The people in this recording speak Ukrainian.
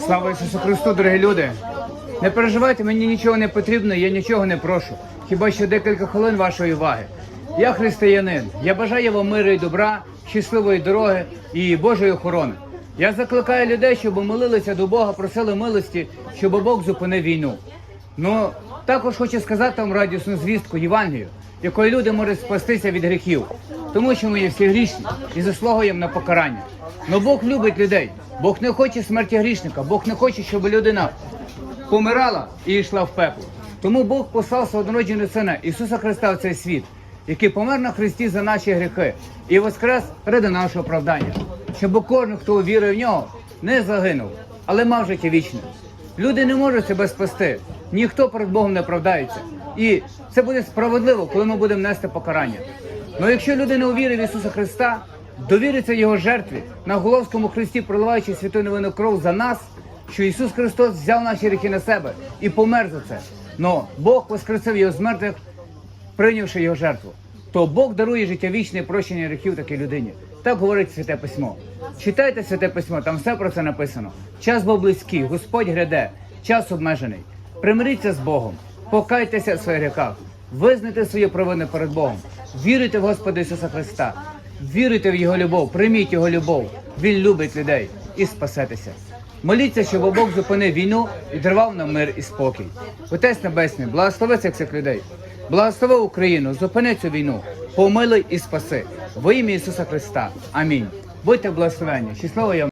Слава Ісусу Христу, дорогі люди! Не переживайте, мені нічого не потрібно, я нічого не прошу. Хіба що декілька хвилин вашої уваги. Я християнин. Я бажаю вам миру і добра, щасливої дороги і Божої охорони. Я закликаю людей, щоб молилися до Бога, просили милості, щоб Бог зупинив війну. Ну також хочу сказати вам радісну звістку Євангелію, якою люди можуть спастися від гріхів, тому що ми є всі грішні і заслуговуємо на покарання. Но Бог любить людей. Бог не хоче смерті грішника, Бог не хоче, щоб людина помирала і йшла в пекло. Тому Бог послав свого однородженого сина Ісуса Христа в цей світ, який помер на Христі за наші гріхи і воскрес ради нашого оправдання, щоб кожен, хто увірує в нього, не загинув, але мав життя вічне. Люди не можуть себе спасти, ніхто перед Богом не оправдається. І це буде справедливо, коли ми будемо нести покарання. Ну якщо людина увірить в Ісуса Христа, довіриться Його жертві на Головському Христі, проливаючи святу невинну кров за нас, що Ісус Христос взяв наші гріхи на себе і помер за це. Но Бог воскресив його з мертвих, прийнявши його жертву. То Бог дарує життя вічне і прощення гріхів такій людині. Так говорить святе письмо. Читайте святе письмо, там все про це написано. Час був близький, Господь гряде, час обмежений. Примиріться з Богом, покайтеся в своїх гріхах, визнайте свої провини перед Богом, віруйте в Господа Ісуса Христа, віруйте в Його любов, прийміть Його любов. Він любить людей і спасетеся. Моліться, щоб Бог зупинив війну і дарував нам мир і спокій. Отець Небесний, благослови цих людей. Благослови Україну, зупини цю війну, помилуй і спаси. Во ім'я Ісуса Христа. Амінь. Будьте благословені. Щасливо я.